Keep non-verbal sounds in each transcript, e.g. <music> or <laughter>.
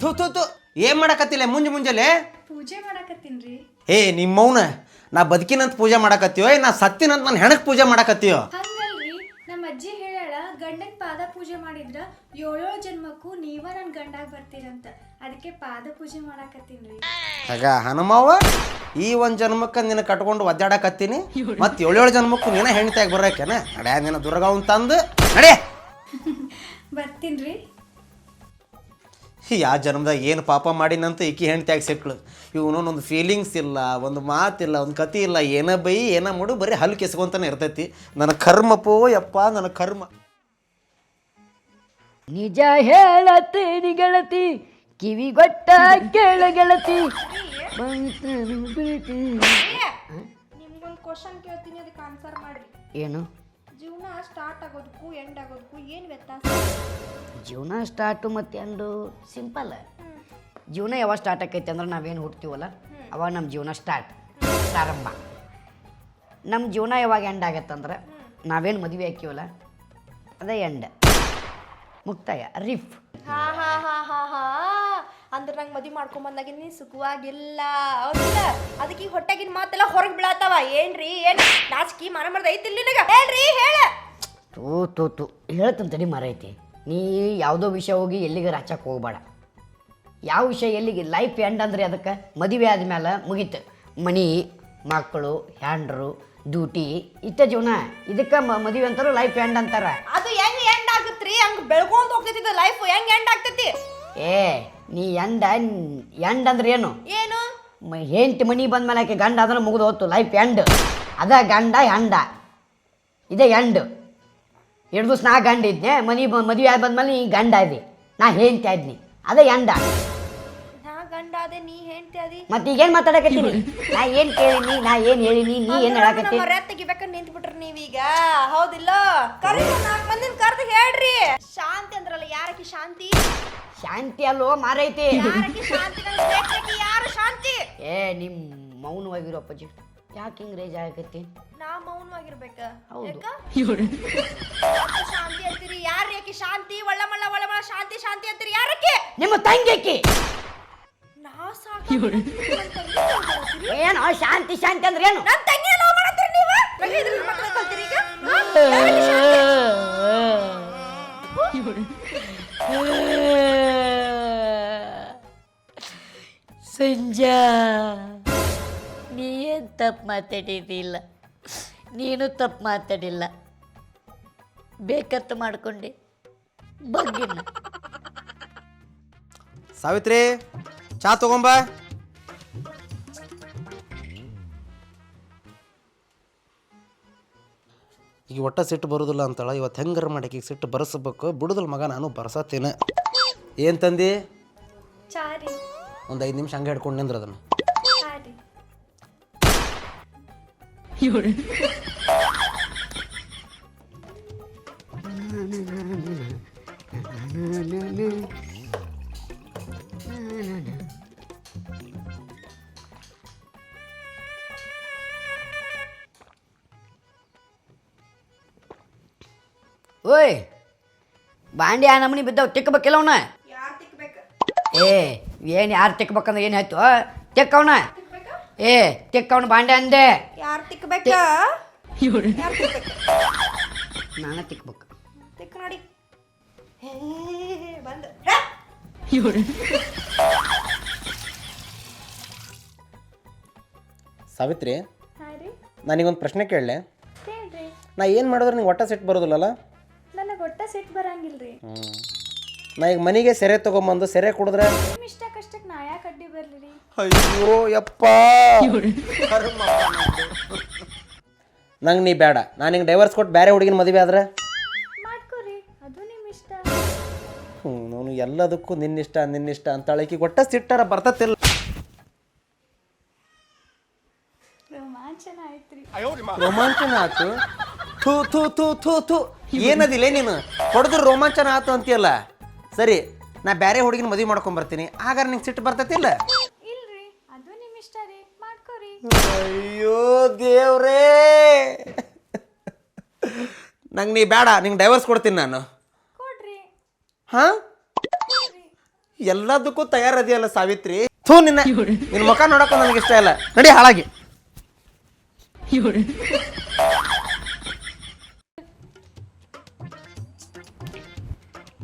ಥೂ ಥೂ ಥೂ. ಏನ್ ಮಾಡಕತ್ತಿಲ್ಲ ಮುಂಜೆ ಮುಂಜಾನೆ? ಪೂಜೆ ಮಾಡಕತ್ತೀನ್ರಿ ಏ ನಿಮ್ಮವ್ನ ನಾ ಬದುಕಿನಂತ ಪೂಜೆ ಮಾಡಕತ್ತೀವೋ ಏ ನಾ ಸತ್ತಿನಂತ ನನ್ನ ಹೆಣಕ್ ಪೂಜೆ ಮಾಡಕತ್ತೀವೋ ಹಂಗಲ್ರಿ ನಮ್ಮ ಅಜ್ಜಿ ಹೇಳಾಳ ಗಂಡನ್ ಪಾದ ಪೂಜೆ ಮಾಡಿದ್ರ ಏಳೇಳು ಜನ್ಮಕ್ಕೂ ನೀವ ನನ್ ಗಂಡಾಗ ಬರ್ತೀರಂತ. ಅದಕ್ಕೆ ಪಾದ ಪೂಜೆ ಮಾಡಕತ್ತೀನ್ರಿ ಆಗ ಹನುಮವ್ವ ಈ ಒಂದ್ ಜನ್ಮಕ್ಕ ನಿನ್ನ ಕಟ್ಕೊಂಡು ಒದ್ದಾಡಕತ್ತೀನಿ. ಮತ್ ಏಳೇಳು ಜನ್ಮಕ್ಕೂ ನೀನ ಹೆಂಡತಿಯಾಗಿ ಬರಕೇನ ನಡ್ಯಾ ನಿನ್ನ ದುರ್ಗವನ್ ತಂದು ನಡೆ <laughs> ಬರ್ತೀನ್ರಿ. ಯಾ ಜನ್ಮದಾಗ ಏನು ಪಾಪ ಮಾಡಿನಂತ ಈಕಿ ಹೆಂಡ್ತಿಯಾಗಿ ಸಿಕ್ಕಳು ಇವನೊಂದು ಒಂದು ಫೀಲಿಂಗ್ಸ್ ಇಲ್ಲ ಒಂದು ಮಾತಿಲ್ಲ ಒಂದು ಕತಿ ಇಲ್ಲ ಏನ ಬೈ ಏನ ಮಾಡು ಬರೀ ಹಲ್ಲು ಕೆಸ್ಕೊಂತಾನೆ ಇರ್ತೈತಿ. ನನ್ನ ಕರ್ಮ ಪೋ ಯಪ್ಪ ನನ್ನ ಕರ್ಮ. ನಿಜ ಹೇಳತ್ತೀನಿ ಗೆಳತಿ ಕಿವಿಗೊಟ್ಟ ಕೇಳ ಗೆಳತಿ ನಿಮ್ಗೊಂದು ಕ್ವಶನ್ ಕೇಳ್ತೀನಿ ಅದಕ್ಕೆ ಆನ್ಸರ್ ಮಾಡಿ ಏನು? ಜೀವನ ಸ್ಟಾರ್ಟ್ ಆಗೋದಕ್ಕೂ ಎಂಡ್ ಆಗೋದಕ್ಕೂ ಏನು ವ್ಯತ್ಯಾಸ? ಜೀವನ ಸ್ಟಾರ್ಟು ಮತ್ತು ಎಂಡು ಸಿಂಪಲ್ ಜೀವನ ಯಾವಾಗ ಸ್ಟಾರ್ಟ್ ಆಕೈತಿ ಅಂದ್ರೆ ನಾವೇನು ಹುಡ್ತೀವಲ್ಲ ಅವಾಗ ನಮ್ಮ ಜೀವನ ಸ್ಟಾರ್ಟ್ ಪ್ರಾರಂಭ. ನಮ್ಮ ಜೀವನ ಯಾವಾಗ ಎಂಡ್ ಆಗತ್ತಂದ್ರೆ ನಾವೇನು ಮದುವೆ ಹಾಕಿವಲ್ಲ? ಅದೇ ಎಂಡ್ ಮುಕ್ತಾಯ ರಿಫ್ ಹಾ ಹಾ ಹಾ ಹಾ ಹಾ. ಅಂದ್ರೆ ನಂಗೆ ಮದುವೆ ಮಾಡ್ಕೊಂಬಂದಾಗಿನಿ ಸುಖವಾಗಿಲ್ಲ. ಹೌದಿಲ್ಲ? ಅದಕ್ಕೆ ಈ ಹೊಟ್ಟೆಗಿನ ಮಾತೆಲ್ಲ ಹೊರಗೆ ಬೀಳತ್ತಾವ ಏನ್ರಿ? ಏನ್ ನಾಚಿಕೆ ಮನ ಮರ್ದ ಐತಿಲ್ಲ ನಿನಗ? ಹೇಳ್ರಿ ಹೇಳ. ತೂ ತೂ ತೂ. ಹೇಳ್ತೀನಿ ತಡಿ ಮರೈತಿ. ನೀ ಯಾವುದೋ ವಿಷಯ ಹೋಗಿ ಎಲ್ಲಿಗೆ ರಾಚಕ್ಕೆ ಹೋಗ್ಬೇಡ. ಯಾವ ವಿಷಯ ಎಲ್ಲಿಗೆ? ಲೈಫ್ ಎಂಡ್ ಅಂದ್ರೆ ಅದಕ್ಕೆ? ಮದುವೆ ಆದ್ಮೇಲೆ ಮುಗೀತು. ಮನಿ ಮಕ್ಕಳು ಹ್ಯಾಂಡ್ರು ಡ್ಯೂಟಿ ಇತ್ತ ಜೀವನ. ಇದಕ್ಕೆ ಮದುವೆ ಅಂತಾರೋ ಲೈಫ್ ಎಂಡ್ ಅಂತಾರ. ಅದು ಹೆಂಗ್ ಎಂಡ್ ಆಗುತ್ತೆ ರೀ ಹಂಗೆ ಬೆಳ್ಕೊಂಡು ಹೋಗ್ತೈತಿ ಲೈಫ್ ಹೆಂಗ್ ಎಂಡ್ ಆಗ್ತೈತಿ? ಏ ನೀ ಎಂಡ ಎಂಡ್ ಅಂದ್ರೆ ಏನು? ಏನು? ಹೆಂಟ್ ಮನಿ ಬಂದ್ಮೇಲೆ ಆಕೆ ಗಂಡ ಅದನ್ನ ಮುಗಿದು ಹೋತು. ಲೈಫ್ ಎಂಡ್ ಅದ ಗಂಡ ಎಂಡ ಇದೇ ಎಂಡ್ ಎರಡು ದಿವಸ ನಾ ಗಂಡ ಇದ್ನೆ ಮನಿ ಮದುವೆ ಆಗಿ ಬಂದ್ಮೇಲೆ ನೀ ಗಂಡ ಇದೆ ನಾ ಹೆಂಡ್ತಿ ಆದ್ನಿ. ಅದೇ ಎಂಡ. ನಾ ಗಂಡ ಅದೇ ನೀ ಹೆಂಡ್ತಿ ಅದಿ ಮತ್ತೆ ಈಗೇನು ಮಾತಾಡಕತ್ತೀನಿ ನಾ ಏನು ಕೇಳಿನಿ ನಾ ಏನು ಹೇಳಿನಿ ನೀ ಏನು ಹೇಳಕತ್ತಿ ಮರ್ಯಾದ ತೆಗಿಬೇಕಂತ ನಿಂತ್ ಬಿಟ್ರಿ ನೀವೀಗ. ಹೌದಿಲ್ಲ? ಕರಿ ನಾಲ್ಕು ಮಂದಿನ ಕರ್ದು ಹೇಳ್ರಿ. ಶಾಂತಿ ಅಂದ್ರಲ್ಲ ಯಾರಕ್ಕೆ ಶಾಂತಿ? ಶಾಂತಿ ಅಲ್ವೋ ಮಾರೈತಿ. <laughs> ಯಾರು ಶಾಂತಿ? ಏ ನಿಮ್ಮ ಮೌನವಾಗಿರೋ ಅಪ್ಪಾಜಿ ಯಾಕೆ ಹಿಂಗ್ ರೇಜ್ ಆಗಕತ್ತಿ? ನಾ ಮೌನವಾಗಿರ್ಬೇಕ. ಹೌದು. ಶಾಂತಿ ಅಂತೀರಿ? ಯಾರು ಯಾಕೆ ಶಾಂತಿ? ಒಳ್ಳ ಮಳ್ಳ ಒಳ್ಳ ಮಳ್ಳ ಶಾಂತಿ ಶಾಂತಿ ಅಂತೀರಿ ಯಾರಕ್ಕೆ? ನಿಮ್ಮ ತಂಗಿಕ್ಕಿ ನಾ ಸಾಕು ಏನೋ ಶಾಂತಿ ಶಾಂತಿ ಅಂದ್ರೆ ಏನು? ನನ್ನ ತಂಗಿ ಲವ್ ಮಾಡತ್ತೀರಿ ನೀವು? ನಂಗೆ ಇದ್ರಲ್ಲಿ ಮಕ್ಕಳ ಕಲ್ತೀರಿ ಈಗ? ಹಾ? ಶಾಂತಿ? ಸಂಜಾ. ನೀ ಏನು ತಪ್ಪು ಮಾತಾಡಿದಿಲ್ಲ ನೀನು ತಪ್ಪು ಮಾತಾಡಿಲ್ಲ. ಬೇಕತ್ತು ಮಾಡ್ಕೊಂಡೆ. ಬಗ್ಗಿನ ಸಾವಿತ್ರಿ ಚಾ ತಗೊಂಬ ಈಗ ಒಟ್ಟ ಸಿಟ್ಟು ಬರೋದಿಲ್ಲ ಅಂತಳ ಇವತ್ತು ಹೆಂಗಾರ ಮಾಡಕ್ಕೆ ಈಗ ಸಿಟ್ಟು ಬರ್ಸ್ಬೇಕು. ಬಿಡುದಿಲ್ಲ ಮಗ ನಾನು ಬರ್ಸತ್ತೇನೆ. ಏನು ತಂದಿ? ಚಾರಿ ಒಂದು ಐದು ನಿಮಿಷ ಹಂಗೆ ಹಿಡ್ಕೊಂಡು ನಿಂದ್ರ ಅದನ್ನು. ಓಯ್ ಬಾಂಡಿ ಆ ನಮನಿ ಬಿದ್ದಾವ ತಿಕ್ಕಬೇಕಿಲ್ಲ ಅವನ? ಯಾರ್ ತಿಕ್ಬೇಕ? ಏ ಏನು ಯಾರು ತಿಕ್ಬೇಕಂದ್ರೆ ಏನು ಆಯ್ತು? ತಿಕ್ಕವನ? ಏ ತಿಕ್ಕವನ ಬಾಂಡೆ ಅಂದೆ. ಯಾರು ತಿಕ್ಬೇಕ? ನಾನು <laughs> ತಿಕ್ಬೇಕು. ತಿಕ್ ನೋಡಿ. ಹೇ ಬಂದ. ಸಾವಿತ್ರಿ ನನಗೊಂದು ಪ್ರಶ್ನೆ ಕೇಳಲೆ. ಹೇಳ್ರಿ ನಾ ಏನು ಮಾಡಿದ್ರೆ ನಿಂಗೆ ಒಟ್ಟ ಸಿಟ್ಟು ಬರೋದಿಲ್ಲಲ್ಲ? ನನಗೆ ಒಟ್ಟ ಸಿಟ್ಟು ಬರಂಗಿಲ್ರಿ. ನಾ ಈಗ ಮನೆಗೆ ಸೆರೆ ತೊಗೊಂಬಂದು ಸೆರೆ ಕುಡಿದ್ರೆ? ಇಷ್ಟ ಕಷ್ಟಕ್ಕೆ ನಾ ಯಾಕೆ ಅಡ್ಡಿ ಬರ್ಲಿ ರೀ ಅಯ್ಯೋ ಯಪ್ಪ. ನಂಗೆ ನೀ ಬೇಡ. ನಾನು ಹಿಂಗೆ ಡೈವರ್ಸ್ ಕೊಟ್ಟು ಬೇರೆ ಹುಡುಗಿನ ಮದುವೆ ಆದ್ರೆ? ಮಾಡ್ಕೊರಿ. ಅದು ನಿಮ್ಮ ಇಷ್ಟ. ಹ್ಞೂ ನಾನು ಎಲ್ಲದಕ್ಕೂ ನಿನ್ನಿಷ್ಟ ನಿನ್ನಿಷ್ಟ ಅಂತ ಅಳಕಿ ಕೊಟ್ಟ ಸಿಟ್ಟಾರ ಬರ್ತತಿಲ್ಲ. ರೋಮಾಂಚನ ಆಯ್ತ್ರಿ. ರೋಮಾಂಚನ ಆತು ಥೂ ಥೂ ಥೂ ಥೂ ಥೂ. ಏನದಿಲ್ಲ ನೀನು? ಹೊಡೆದ್ರೆ ರೋಮಾಂಚನ ಆತು ಅಂತೀಯಲ್ಲ? ಸರಿ ನಾ ಬೇರೆ ಹುಡುಗಿನ ಮದುವೆ ಮಾಡ್ಕೊಂಡ್ ಬರ್ತೀನಿ. ಆಗಾರ ನಿಂಗೆ ಸಿಟ್ಟು ಬರ್ತತಿಲ್ಲ? ಇಷ್ಟ ರೀ ಮಾಡ್ಕೋರಿ. ಅಯ್ಯೋ ದೇವ್ರೇ. ನಂಗೆ ನೀ ಬೇಡ ನಿಂಗೆ ಡೈವರ್ಸ್ ಕೊಡ್ತೀನಿ ನಾನು. ಕೊಡ್ರಿ. ಹಾಂ? ಎಲ್ಲದಕ್ಕೂ ತಯಾರದಿಯಲ್ಲ ಸಾವಿತ್ರಿ. ಥೂ ನಿನ್ನ ನಿನ್ನ ಮುಖ ನೋಡಕ್ಕೂ ನನಗೆ ಇಷ್ಟ ಇಲ್ಲ. ನಡಿ ಹಾಳಾಗಿ.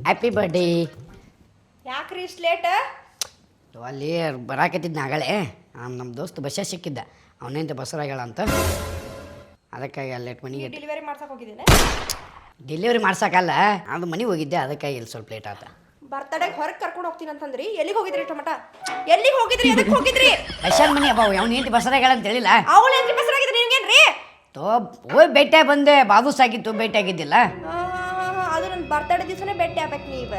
ಹ್ಯಾಪಿ ಬರ್ಡೇ ಯಾಕ್ರಿ ಇಷ್ಟು ಲೇಟ್ ಅಲ್ಲಿ ಬರಾಕತ್ತಿದ್ದ ನಾಗಳೇ. ನಮ್ಮ ದೋಸ್ತ ಬಸ್ಸ ಸಿಕ್ಕಿದ್ದ. ಅವನೇಂತ ಬಸರಾಗ್ಯಾಳ ಅಂತ. ಅದಕ್ಕಾಗಿ ಅಲ್ಲಿ ಮನೆಗೆ ಡೆಲಿವರಿ ಮಾಡ್ಸಕ್ ಹೋಗಿದ್ದೇನೆ ಡೆಲಿವರಿ ಮಾಡ್ಸಕ್ಕಲ್ಲ ಅದು ಮನೆಗೆ ಹೋಗಿದ್ದೆ ಅದಕ್ಕಾಗಿ ಇಲ್ಲಿ ಸ್ವಲ್ಪ ಲೇಟ್ ಆತ. ಬರ್ತಡೇಗೆ ಹೊರಗೆ ಕರ್ಕೊಂಡು ಹೋಗ್ತೀನಿ ಅಂತಂದ್ರಿ. ಎಲ್ಲಿಗೆ ಹೋಗಿದ್ರಿ ಟೊಮಟ? ಎಲ್ಲಿಗೆ ಹೋಗಿದ್ರಿ? ಎದಕ್ಕೆ ಹೋಗಿದ್ರಿ? ಬಸ್ಸನ್ ಮನೆ ಅಬ್ಬ ಅವ್ನು ಹೆಂಡತಿ ಬಸರಾಗ್ಯಾಳ ಅಂತ ಹೇಳಿಲ್ಲ? ಅವಳು ಏನ್ರಿ ಬಸರಾಗಿದ್ರಿ ನಿನ್ಗೇನ್ರಿ ತೋ ಹೋಗಿ ಭೇಟಿ ಬಂದೆ ಬಾಬೂಸ್ ಆಗಿತ್ತು ಭೇಟಿ ಆಗಿದ್ದಿಲ್ಲ ಅದು ನನ್ನ ಬರ್ತಡೇ ದಿವಸನೇ ಭೇಟಿ ಆಗ್ಬೇಕು ನೀವು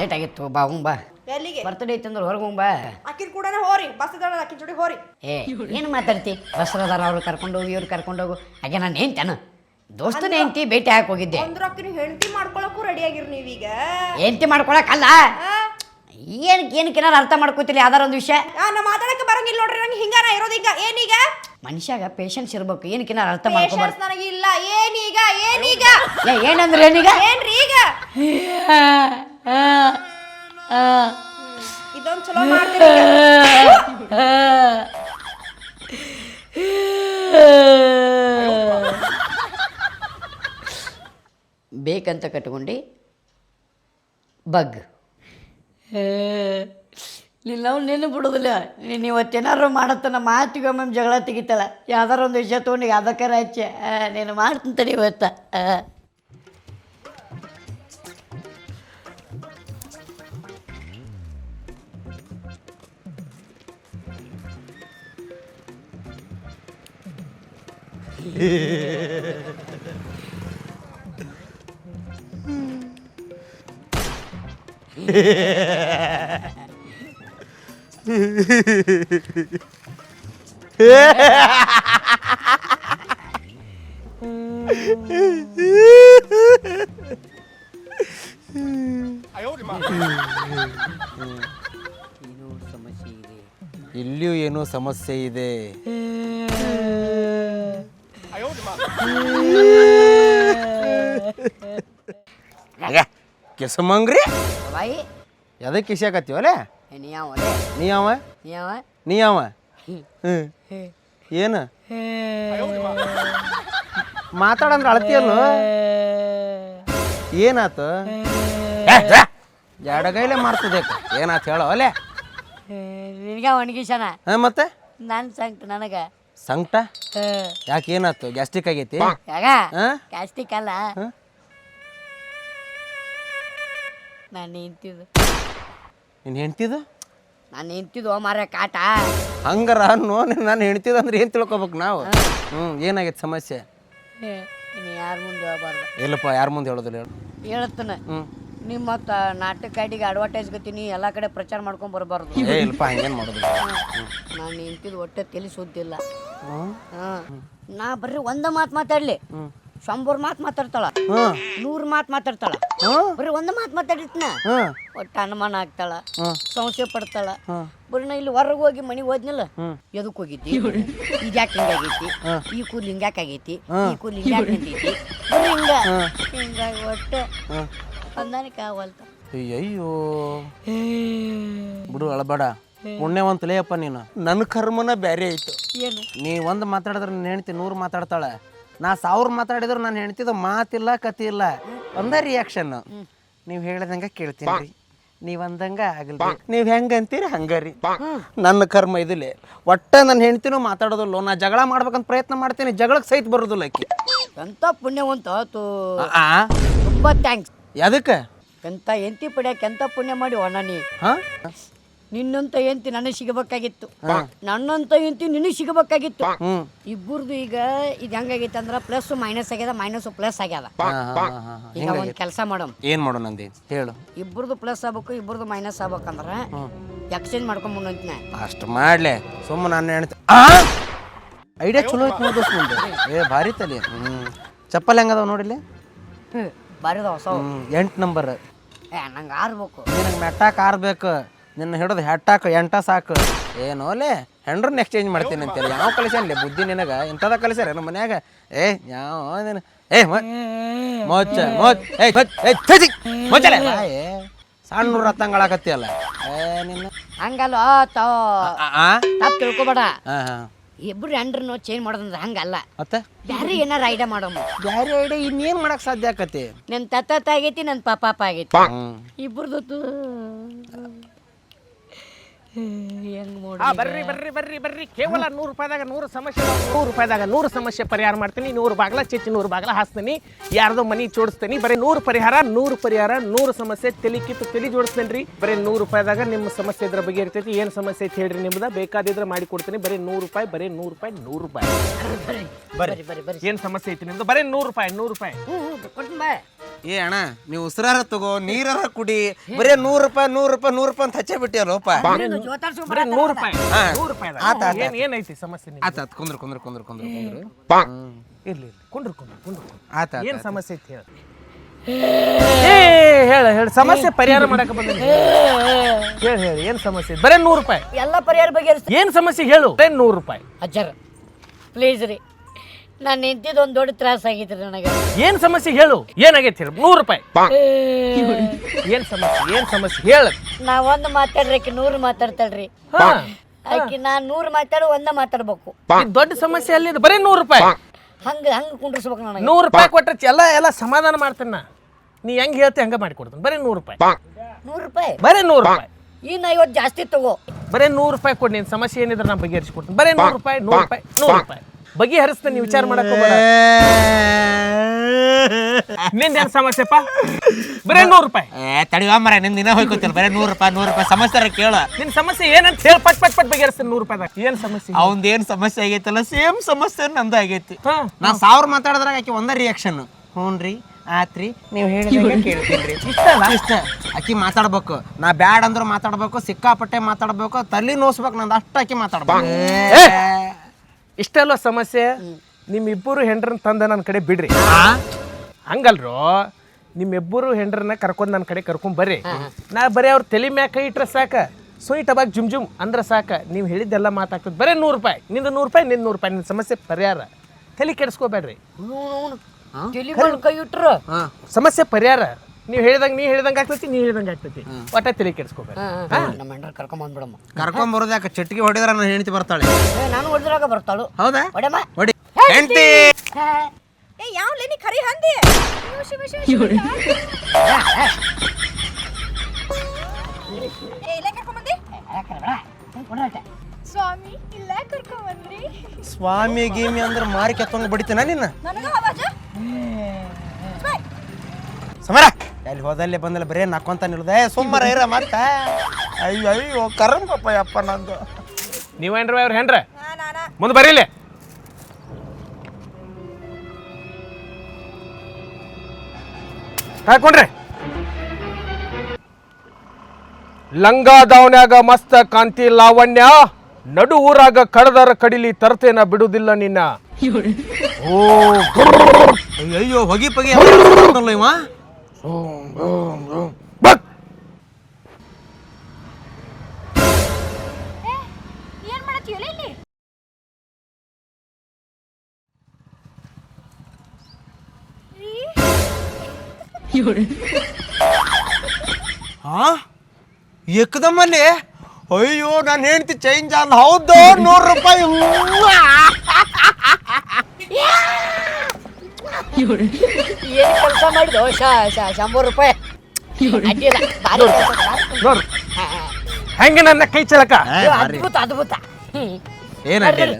ಲೇಟ್ ಆಗಿತ್ತು ಬಾ ಹ್ಞೂ ಬಾ. ಎಲ್ಲಿಗೆ? ಬರ್ತಡೇ ಐತಂದ್ರೆ ಹೊರಗೆ ಹೋಗ್ಬಾ ಬಾ. ಅಕ್ಕಿನ ಕೂಡ ಹೋರಿ ಬಸ್ ಇದ್ದಾಳ ಅಕ್ಕಿನ ಜೋಡಿ ಹೋರಿ. ಏ ಏನು ಮಾತಾಡ್ತಿ? ಬಸ್ರದಾರ ಅವ್ರು ಕರ್ಕೊಂಡು ಹೋಗಿ ಇವ್ರು ಕರ್ಕೊಂಡು ಹೋಗು. ಹಾಗೆ ನಾನು ಹೆಂಡ್ತಾನ? ದೋಸ್ತನ ಹೆಂಡ್ತಿ ಭೇಟಿ ಹಾಕಿ ಹೋಗಿದ್ದೆ. ಅಂದ್ರ ಅಕ್ಕಿನ ಹೆಂಡತಿ ಮಾಡ್ಕೊಳಕ್ಕೂ ರೆಡಿ ಆಗಿರ್ ನೀವೀಗ. ಹೆಂಡ್ತಿ ಮಾಡ್ಕೊಳಕ್ಕಲ್ಲ? ಆ? ಏನಕ್ಕೆ ಏನಾರು ಅರ್ಥ ಮಾಡ್ಕೋತಿಲ್ಲ ಯಾವ್ದಾರ ಒಂದು ವಿಷಯ? ನಾನು ಮಾತಾಡಕ್ಕೆ ಬರಂಗಿಲ್ಲ ನೋಡ್ರಿ ನಂಗೆ ಹಿಂಗಾರ ಇರೋದೀಗ. ಏನೀಗ? ಮನುಷ್ಯಾಗ ಪೇಷನ್ಸ್ ಇರ್ಬೇಕು ಏನಕ್ಕೆ ಏನಾರು ಅರ್ಥ ಮಾಡ್ಕೊಬಾರ್ದು? ಪೇಷನ್ಸ್ ನನಗಿಲ್ಲ. ಏನೀಗ? ಏನೀಗ? ಏನಂದ್ರೆ ಏನೀಗ ಏನ್ರಿ ಈಗ ಇದೊಂದ್ ಚಲೋ ಮಾಡ್ತೀನಿ. ಬೇಕಂತ ಕಟ್ಕೊಂಡು. ಬಗ್. ನೀನು ನಾವು ಬಿಡುದಿಲ್ಲ. ಬಿಡೋದಿಲ್ಲ ನೀನು ಇವತ್ತೇನಾರು ಮಾಡತ್ತ ನಮ್ಮ ಮಾತಿಗೆ ಜಗಳ ತೆಗಿತಾಳ ಯಾವ್ದಾರ ಒಂದು ವಿಷಯ ತೊಗೊಂಡು ಯಾವ್ದಕ್ಕಾರ ಹಚ್ಚೆ. ನೀನು ಮಾಡ್ತೀನಿ <laughs> ಇಲ್ಲಿಯೂ ಏನೋ ಸಮಸ್ಯೆ ಇದೆ. <laughs> ಕೆಸಮಂಗ್ರಿ? ಬಾಯಿ. ಎದಕ್ಕೆ ಕಿಸಿಯಾಕತ್ತೀವಲೆ ನೀ ಯಾವ? ನೀ ಯಾವ ನೀ ಯಾವ ನೀ ಯಾವ ಏನು? ಮಾತಾಡಂದ್ರೆ ಅಳ್ತಿಯಲ್ಲೋ ಏನಾತು? ಎಡಗೈಲೆ ಮಾಡ್ತದೆ ಏನಾತ್ ಹೇಳ ಅಲೆ ನಿನಗ ಒಣಗಿಸನ ಹಾಂ ಮತ್ತೆ? ನಾನು ಸಂಕ್ಟ ನನಗೆ. ಸಂಕಟ? ಯಾಕೆ ಏನಾಯ್ತು ಗ್ಯಾಸ್ಟ್ರಿಕ್ ಆಗೈತಿ? ಹಾ? ಕಾಸ್ಟಿಕ್ ಅಲ್ಲ. ಹಾ? ನಾನು ನಿಂತಿದ್ದು ನಿನ್ನ ಹೆಂಡ್ತಿದು ನಾನು ನಿಂತಿದ್ದು ಮಾರ ಕಾಟ. ಹಂಗಾರ ನೋ ನಾನು ಹೆಂಡ್ತಿದ್ದು ಅಂದ್ರೆ ಏನು ತಿಳ್ಕೊಬೇಕು ನಾವು? ಹ್ಞೂ ಏನಾಗೈತೆ ಸಮಸ್ಯೆ? ನೀನು ಯಾರ ಮುಂದೆ ಹೋಗ್ಬಾರ್ದು. ಇಲ್ಲಪ್ಪ ಯಾರ ಮುಂದೆ ಹೇಳೋದಿಲ್ಲ ಹೇಳು. ಹೇಳ್ತಾನೆ. ಹ್ಞೂ ನಿಮ್ಮ ಮತ್ತು ನಾಟಕ ಐಡಿಗೆ ಅಡ್ವರ್ಟೈಸ್ ಗತೀನಿ ಎಲ್ಲ ಕಡೆ ಪ್ರಚಾರ ಮಾಡ್ಕೊಂಡು ಬರಬಾರ್ದು. ಏ ಇಲ್ಲಪ್ಪ ಹಂಗೇನು ಮಾಡೋದಿಲ್ಲ. ನಾನು ನಿಂತಿದ್ದು ಒಟ್ಟೆ ತಲೆ ಸುದ್ದಿಲ್ಲ. ಹಾಂ. ನಾ ಬರ್ರಿ ಒಂದ ಮಾತ್ ಮಾತಾಡ್ಲಿ. ಶಂಬರ್ ಮಾತ್ ಮಾತಾಡ್ತಾಳ. ನೂರ್ ಮಾತ್ ಮಾತು ಮಾತಾಡ್ತಾಳ. ಬರ್ರಿ ಬರೀ ಮಾತ್ ಮಾತು ಮಾತಾಡಿತ್ನ ಒಟ್ಟ ಅನುಮಾನ ಆಗ್ತಾಳ. ಸಂಶಯ ಪಡ್ತಾಳ. ಬರ್ರಿ ಬರೀ ನಾ ಇಲ್ಲಿ ಹೊರಗೆ ಹೋಗಿ ಮನೆಗೆ ಹೋದ್ನಲ್ಲ ಎದಕ್ ಹೋಗಿದ್ದಿ? ಈಗ ಯಾಕೆ ಹಿಂಗಾಗೈತಿ ಈ ಕೂದ್ಲು ಹಿಂಗ್ಯಾಕ್ ಆಗೈತಿ? ಈ ಕೂದ್ಲು ಹಿಂಗ್ಯಾಕ್ ನಿಂತೈತಿ? ಬರೀ ಹಿಂಗ. ಹಿಂಗಾಗಿ ಒಟ್ಟು ಹೊಂದಾಣಿಕೆ ಆಗವಲ್ತ. ಅಯ್ಯಯ್ಯೋ. ಬಿಡು ಅಳಬೇಡ. ಪುಣ್ಯವಂತಲೇ ಅಪ್ಪ ನೀನು. ನನ್ನ ಕರ್ಮನ ಬೇರೆ ಐತು. ಏನು? ನೀ ಒಂದು ಮಾತಾಡಿದ್ರೆ ನನ್ನ ಹೆಂಡ್ತಿ ನೂರು ಮಾತಾಡ್ತಾಳೆ. ನಾ ಸಾವಿರ ಮಾತಾಡಿದ್ರೆ ನಾನು ಹೆಣ್ತಿದ ಮಾತಿಲ್ಲ ಕತಿ ಇಲ್ಲ ಒಂದ ರಿಯಾಕ್ಷನ್ ನೀವು ಹೇಳ್ದಂಗೆ ಕೇಳ್ತೀನಿ ರೀ. ನೀವು ಅಂದಂಗೆ ಆಗಲ್ಲ ನೀವು ಹೆಂಗೆ ಅಂತೀರಿ ಹಂಗಾರಿ ರೀ. ನನ್ನ ಕರ್ಮ ಇದಿಲ್ಲ. ಒಟ್ಟ ನನ್ನ ಹೆಂಡ್ತಿನೂ ಮಾತಾಡೋದಿಲ್ಲ. ನಾ ಜಗಳ ಮಾಡ್ಬೇಕಂತ ಪ್ರಯತ್ನ ಮಾಡ್ತೀನಿ. ಜಗಳಕ್ಕೆ ಸಹಿತ ಬರೋದಿಲ್ಲ ಆಕಿ. ಎಂತ ಪುಣ್ಯವಂತ ಆತು. ಆ ತುಂಬ ಥ್ಯಾಂಕ್ಸ್ ಎದಕ್ಕೆ ಎಂಥ ಎಂತಿ ಪಡ್ಯಾಕ ಎಂತ ಪುಣ್ಯ ಮಾಡಿ ಒಣ ನೀ? ಹಾಂ? ನಿನ್ನಂತ ಎಂತಿ ನನಗೆ ಸಿಗಬೇಕಾಗಿತ್ತು. ನನ್ನಂತ ಹೆಂಡತಿ ನಿನಗೆ ಸಿಗಬೇಕಾಗಿತ್ತು. ಇಬ್ಬರದು ಈಗ ಇದು ಹೆಂಗಾಗೈತೆ ಅಂದ್ರೆ ಪ್ಲಸ್ ಮೈನಸ್ ಆಗ್ಯದ ಮೈನಸ್ ಪ್ಲಸ್ ಆಗ್ಯದ. ಈಗ ಒಂದು ಕೆಲಸ ಮಾಡಮ್ ಏನು ಮಾಡೋಣ ಅಂದಿ? ಹೇಳು. ಇಬ್ಬರದು ಪ್ಲಸ್ ಆಗ್ಬೇಕು ಇಬ್ಬರದು ಮೈನಸ್ ಆಗ್ಬೇಕಂದ್ರ ಎಕ್ಸ್ಚೇಂಜ್ ಮಾಡ್ಕೊಂಬಂದಂತ ಅಷ್ಟು ಮಾಡ್ಲೆ. ಸುಮ್ಮ ನಾನು ಹೇಳ್ತ ಐಡಿಯಾ ಚಲೋ ಐತಿ ನೋಡಿ ದೋಸ್ತ್ ಮುಂದೆ. ಏ ಭಾರಿ ತಲೆ. ಹ್ಮ್. ಚಪ್ಪಲ್ ಹೆಂಗದಾವ ನೋಡಿಲಿ ಬಾರಿದ ಹೊಸ ಸೊ ಎಂಟು ನಂಬರ್ ಏ ನಂಗೆ ಆರ್ಬೇಕು. ನಿನಗೆ ಮೆಟ್ಟಾಕ ಆರ್ಬೇಕು. ನಿನ್ನ ಹಿಡಿದು ಹೆಟ್ಟಾಕ ಎಂಟ ಸಾಕು. ಏನೋಲೆ ಹೆಂಡ್ರನ್ನ ಎಕ್ಸ್ಚೇಂಜ್ ಮಾಡ್ತೀನಿ ಅಂತೇಳಿ ಯಾವ ಕಲಿಸ್ಯಾನ್ಲೆ ಬುದ್ಧಿ ನಿನಗೆ? ಇಂಥದ ಕಲಿಸ್ಯಾರ ನಮ್ಮ ಮನ್ಯಾಗ? ಏ ಯಾವ ನೀನು ಏ ಮೋಚ ಮೋಚ್ ಏ ಮೊಚ್ ಏ ಸಣ್ಣ ರತ್ತಂಗಳಾಕತ್ತಿಯಲ್ಲ ಏ ನಿನ್ನ ಹಂಗಲ್ಲ? ತಪ್ಪು ತಿಳ್ಕೊಬೇಡ. ಇಬ್ರು ಹೆಂಡ್ರನ್ನು ಚೇಂಜ್ ಮಾಡೋದಂದ್ರೆ ಹಂಗಲ್ಲ. ಮತ್ತೆ? ಬ್ಯಾರೆ ಏನಾರ ಐಡಿಯಾ ಮಾಡೋಣ ಬ್ಯಾರೆ ಐಡಿಯಾ ಇನ್ನೇನ್ ಮಾಡಕ್ ಸಾಧ್ಯ ಆಕತಿ ನನ್ನ ತತ್ತ ಆಗೈತಿ ನನ್ನ ಪಾಪ ಆಗೈತಿ ಹ್ಮ್ ಆ ಬರ್ರಿ ಬರ್ರಿ ಬರ್ರಿ ಬರ್ರಿ. ಕೇವಲ ನೂರು ರೂಪಾಯಿದಾಗ ನೂರು ಸಮಸ್ಯೆ ನೂರು ರೂಪಾಯಿದಾಗ ನೂರು ಸಮಸ್ಯೆ ಪರಿಹಾರ ಮಾಡ್ತೀನಿ. ನೂರು ಬಾಗ್ಲ ಚಚ್ಚಿ ನೂರು ಬಾಗ್ಲ ಹಾಸ್ತೀನಿ. ಯಾರ್ದೋ ಮನಿ ಜೋಡಿಸ್ತೀನಿ ಬರೀ ನೂರು ಪರಿಹಾರ ನೂರು ಪರಿಹಾರ ನೂರು ಸಮಸ್ಯೆ ತಲೆ ಕಿತ್ತು ತಲೆ ಜೋಡಿಸ್ತೇನೆ ರೀ ಬರೀ ನೂರು ರೂಪಾಯಿದಾಗ ನಿಮ್ಮ ಸಮಸ್ಯೆ ಇದ್ರ ಬಗ್ಗೆ ಇರ್ತೈತಿ. ಏನು ಸಮಸ್ಯೆ ಐತಿ ಹೇಳ್ರಿ ನಿಮ್ದು? ಬೇಕಾದಿದ್ರೆ ಮಾಡಿ ಕೊಡ್ತೀನಿ. ಬರೀ ನೂರು ರೂಪಾಯಿ ಬರೀ ನೂರು ರೂಪಾಯಿ ನೂರು ರೂಪಾಯಿ. ಬರ್ರಿ ಬರ್ರಿ ಬರ್ರಿ ಏನು ಸಮಸ್ಯೆ ಐತಿ ನಿಮ್ದು? ಬರೀ ನೂರು ರೂಪಾಯಿ ನೂರು ರೂಪಾಯಿ. ಹ್ಞೂ ಹ್ಞೂ ಕೊಡ್ತೀನಿ ಬಾ. ಏ ಅಣ್ಣ ನೀವು ಉಸಿರಾರ ತಗೋ ನೀರಾರ ಕುಡಿ. ಬರೇ ನೂರು ರೂಪಾಯಿ ನೂರು ರೂಪಾಯಿ ನೂರು ರೂಪಾಯಿ ಅಂತ ಹಚ್ಚೇ ಬಿಟ್ಟಿಯಲ್ಲೋಪ ಬರೀ ನೂರು ರೂಪಾಯಿ. ನೂರು ಆತ್, ರೂಪಾಯಿ ಆತ್, ಏನು ಏನೈತಿ ಸಮಸ್ಯೆ? ಆತ ಆತ್. ಕುಂದ್ರ ಕುಂದ್ರ ಕುಂದ್ರ ಕುಂದ್ರ ಕುಂದ್ರ. ಇರ್ಲಿ ಇರ್ಲಿ. ಕುಂಡ್ರು ಕುಂಡ್ರು ಕುಂಡ್ರು ಆತ ಏನ್ ಸಮಸ್ಯೆ ಐತಿ ಹೇಳ? ಏ ಹೇಳ ಹೇಳ. ಸಮಸ್ಯೆ ಪರಿಹಾರ ಮಾಡಕ ಬಂದ ಹೇಳ ಹೇಳ. ಏನ್ ಸಮಸ್ಯೆ? ಐತಿ? ಬರೇ ನೂರು ರೂಪಾಯಿ. ಎಲ್ಲ ಪರಿಹಾರ ಬಗ್ಗೆ ಏನ್ ಸಮಸ್ಯೆ ಹೇಳು? ಬರೇ ನೂರು ರೂಪಾಯಿ. ಅಜ್ಜರ ಪ್ಲೀಸ್ ರೀ. ನಾನು ನಿಂತಿದ್ದು ಒಂದು ದೊಡ್ಡ ತ್ರಾಸ ಆಗೈತ್ರಿ ನನಗೆ. ಏನ್ ಸಮಸ್ಯೆ ಹೇಳು? ಏನಾಗೈತಿ ನೂರು ರೂಪಾಯಿ. ಏನ್ ಸಮಸ್ಯೆ? ಏನ್ ಸಮಸ್ಯೆ? ಹೇಳ. ನಾ ಒಂದು ಮಾತಾಡ್ರಿ ಆಕಿ ನೂರು ಮಾತಾಡ್ತಾಳ್ರಿ. ಹಾ. ಆಕಿ ನಾ ನೂರು ಮಾತಾಡು ಒಂದ ಮಾತಾಡ್ಬೇಕು. ಇದ್ ದೊಡ್ಡ ಸಮಸ್ಯೆ ಅಲ್ಲಿ ಬರೇ ನೂರು ರೂಪಾಯಿ. ಹಂಗ ಹಂಗ ಕುಂಡ್ರಿಸ್ಬೇಕು ನನಗೆ. ನೂರು ರೂಪಾಯಿ ಕೊಟ್ರೆ ಎಲ್ಲ ಎಲ್ಲ ಸಮಾಧಾನ ಮಾಡ್ತೇನೆ. ನಾ ನೀ ಹೆಂಗ್ ಹೇಳ್ತಿ ಹಂಗ ಮಾಡಿ ಕೊಡ್ತೀನಿ ಬರೀ ನೂರು ರೂಪಾಯಿ. ನೂರು ರೂಪಾಯಿ? ಬರೀ ನೂರು ರೂಪಾಯಿ. ಇನ್ನು ಐವತ್ತು ಜಾಸ್ತಿ ತಗೋ. ಬರೇ ನೂರು ರೂಪಾಯಿ ಕೊಡಿ ನಿನ್ ಸಮಸ್ಯೆ ಏನಿದ್ರೆ ನಾ ಬಗೆಹರಿಸ್ಕೊಡ್ತೀನಿ ಬರೇ ನೂರು ರೂಪಾಯಿ ನೂರು ರೂಪಾಯಿ ನೂರು ರೂಪಾಯಿ. ಬಗೆಹರಿಸ್ತೇನೆ ನೀವು ವಿಚಾರ ಮಾಡಕ್ ಹೋಗ್ಬೇಡ ನಿಂದ ಏನ್ ಸಮಸ್ಯೆಪ್ಪ ಬರೇ ನೂರು ರೂಪಾಯಿ. ಏ ತಡಿವ ಮರ ನಿಮ್ ದಿನ ಹೋಯ್ಕೋತಿಲ್ಲ ಬರೇ ನೂರು ರೂಪಾಯಿ ನೂರು ರೂಪಾಯಿ. ಸಮಸ್ಯೆ ಕೇಳ. ನಿನ್ ಸಮಸ್ಯೆ ಏನಂತ ಹೇಳಿ ಪಟ್ ಪಟ್ ಪಟ್ ಬಗೆಹರಿಸ್ತೇನೆ ನೂರು ರೂಪಾಯಿ ಏನ್ ಸಮಸ್ಯೆ? ಅವಂದ ಏನ್ ಸಮಸ್ಯೆ ಆಗೈತಲ್ಲ ಸೇಮ್ ಸಮಸ್ಯೆ ನಂದ ಆಗೈತಿ. ನಾ ಸಾವಿರ ಮಾತಾಡಿದ್ರಾಗ ಆಕಿ ಒಂದ ರಿಯಾಕ್ಷನ್ ಹ್ಞೂನ್ರಿ ಆತ್ರಿ ನೀವು ಕೇಳ್ತೀನಿ ಇಷ್ಟ. ಅಕ್ಕಿ ಆಕಿ ಮಾತಾಡ್ಬೇಕು. ನಾ ಬ್ಯಾಡ್ ಅಂದ್ರು ಮಾತಾಡ್ಬೇಕು ಸಿಕ್ಕಾಪಟ್ಟೆ ಮಾತಾಡ್ಬೇಕು ತಲೆ ನೋಸ್ಬೇಕು ನಂದು ಅಷ್ಟು ಅಕ್ಕಿ ಮಾತಾಡ್ಬೇಕು. ಇಷ್ಟೆಲ್ಲ ಸಮಸ್ಯೆ ನಿಮ್ಮಿಬ್ಬರು ಹೆಂಡ್ರನ್ನ ತಂದ ನನ್ನ ಕಡೆ ಬಿಡ್ರಿ. ಹಂಗಲ್ರು ಹಂಗಲ್ರೋ ನಿಮ್ಮಿಬ್ಬರು ಹೆಂಡ್ರನ್ನ ಕರ್ಕೊಂಡು ನನ್ನ ಕಡೆ ಕರ್ಕೊಂಡ್ ಬರ್ರಿ. ನಾ ಬರೀ ಅವ್ರ ತಲೆ ಮ್ಯಾಕ ಕೈ ಇಟ್ರೆ ಸಾಕ. ಸುಯಿ ಟಬಾಕ್ ಜುಮ್ ಜುಮ್ ಅಂದ್ರೆ ಸಾಕ. ನೀವು ಹೇಳಿದ್ದೆಲ್ಲ ಮಾತಾಗ್ತದೆ. ಬರೀ ನೂರು ರೂಪಾಯಿ. ನಿಂದ ನೂರು ರೂಪಾಯಿ ನಿಂದ ನೂರು ರೂಪಾಯಿ. ನಿನ್ನ ಸಮಸ್ಯೆ ಪರಿಹಾರ. ತಲೆ ಕೆಡಿಸ್ಕೋಬೇಡ್ರಿ. ತಲಿ ಮೇಲೆ ಕೈ ಇಟ್ರು. ಹಾ. ಸಮಸ್ಯೆ ಪರಿಹಾರ. ನೀವು ಹೇಳಿದಂಗ ನೀ ಹೇಳಿದಂಗ ಆಗ್ತೈತಿ ನೀ ಹೇಳ್ದಂಗೆ ಆಗ್ತೈತಿ. ಒಟ್ಟ ತಲೆ ಕೆಡ್ಸ್ಕೋಬೇಕು ನಮ್ಮ ಹೆಂಡ್ರ ಕರ್ಕೊಂಡ್ ಬಂದ್ಬಿಡಮ್ಮ ಕರ್ಕೊಂಡ್ ಬರೋದು ಯಾಕೆ? ಚಟ್ಗೆ ಹೊಡೆದ್ರ ನನ್ನ ಹೆಂಡತಿ ಬರ್ತಾಳೆ. ಏ, ನಾನು ಹೊಡೆದ್ರಾಗ ಬರ್ತಾಳು. ಹೌದಾ? ಹೊಡೆಮ್ಮ ಹೊಡಿ ಹೆಂಡತಿ! ಏ ಯಾವ ಲೇನಿ ಖರಿ ಹಂದಿ? ಏ ಇಲ್ಲ ಕರ್ಕೊಂಬಂದಿ? ಸ್ವಾಮಿ ಇಲ್ಲ ಕರ್ಕೊಂಬಂದ್ರಿ. ಸ್ವಾಮಿ ಗೀಮಿ ಅಂದ್ರೆ ಮಾರಿ ಕೆತ್ತಂಗ್ ಬಡಿತೀನ ನಿನ್ನ? ನನಗ ಆವಾಜ ಸಮರ! ಎಲ್ಲಿ ಹೋದಲ್ಲಿ ಬಂದಲ್ಲ ಬರೇ ನಕ್ಕೊಂತ ನಿಲ್ದೆ. ಸುಮ್ಮರ ಇರ ಮತ್ತೆ. ಅಯ್ಯೋ ಅಯ್ಯೋ ಕರಂ ಪಾಪ ಯಪ್ಪ ನಂದು. ನೀವೇನ್ರ ಅವ್ರ ಹೆಂಡ್ರ? ಮುಂದೆ ಬರೀಲಿ ಹಾಕೊಂಡ್ರಿ. ಲಂಗ ದಾವನ್ಯಾಗ ಮಸ್ತ ಕಾಂತಿ ಲಾವಣ್ಯ ನಡು ಊರಾಗ ಕಡದರ ಕಡಿಲಿ ತರ್ತೇನ ಬಿಡುದಿಲ್ಲ ನಿನ್ನ. ಓ ಅಯ್ಯೋ ಅಯ್ಯೋ ಹೊಗಿ ಪಗಿ ಎಲ್ಲ boom. ಬಕ್. ಏನ್ ಮಾಡತ್ತೀವಲ್ಲ ಇಲ್ಲಿ? ಹಾ ಅಯ್ಯೋ ನಾನು ಹೆಂಡ್ತಿ ಚೇಂಜ್ ಅಲ್ಲ ಹೌದು ನೂರು ರೂಪಾಯಿ. ಏನು ಕೆಲಸ ಮಾಡಿದ್ದು ಶಾ ಶಾ ಶಂಬರ್ ರೂಪಾಯಿ. ಅಡ್ಡಿಲ್ಲ ಭಾರಿ ಕೆಲ್ಸ. ನೋಡು. ಹೆಂಗೆ ನನ್ನ ಕೈ ಚಲಕ ಏ, ಅದ್ಭುತ ಅದ್ಭುತ. ಹ್ಮ್. ಏನ್ ಅಡ್ಡಿಲ್ಲ.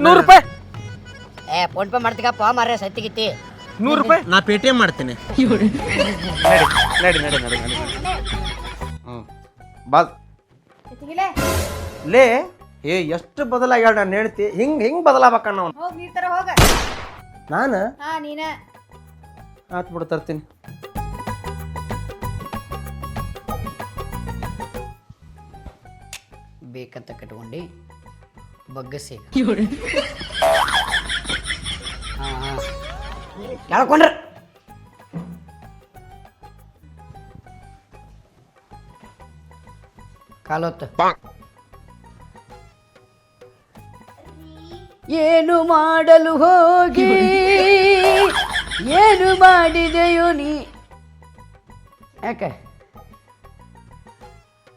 ನೂರು ರೂಪಾಯಿ. ಏ ಫೋನ್ ಪೇ ಮಾಡ್ತೀಗಪ್ಪ ಮಾರ್ರೆ ಸತ್ತಿಗಿತ್ತಿ ನೂರು ರೂಪಾಯಿ? ನಾ ಪೇಟಿಎಂ ಮಾಡ್ತೀನಿ. ನಡಿ ನಡಿ ನಡಿ ನಡಿ ನಡಿ. ಹ್ಞೂ. ಬಾ. ಎತ್ತಿಗಿಲೆ ಲೇ ಏ ಎಷ್ಟು ಬದಲಾಗ್ಯಾಳ ನಾನು ಹೇಳ್ತಿ ಹಿಂಗ್ ಹಿಂಗ್ ಬದಲಾಗಬೇಕ ನಾವು ಹೋಗ್ ನೀರ್ ತರ ಹೋಗ. ನಾನು? ಹಾ ನೀನ? ಆತ್ ಬಿಡು ತರ್ತೀನಿ. ಬೇಕಂತ ಕಟ್ಕೊಂಡು ಬಗ್ಗಸಿ ಹೇಳ್ಕೊಂಡ್ರ ಕಾಲೊತ್ತ. ಏನು ಮಾಡಲು ಹೋಗಿ? ಏನು ಮಾಡಿದೆಯೋ ನೀ? ಯಾಕೆ?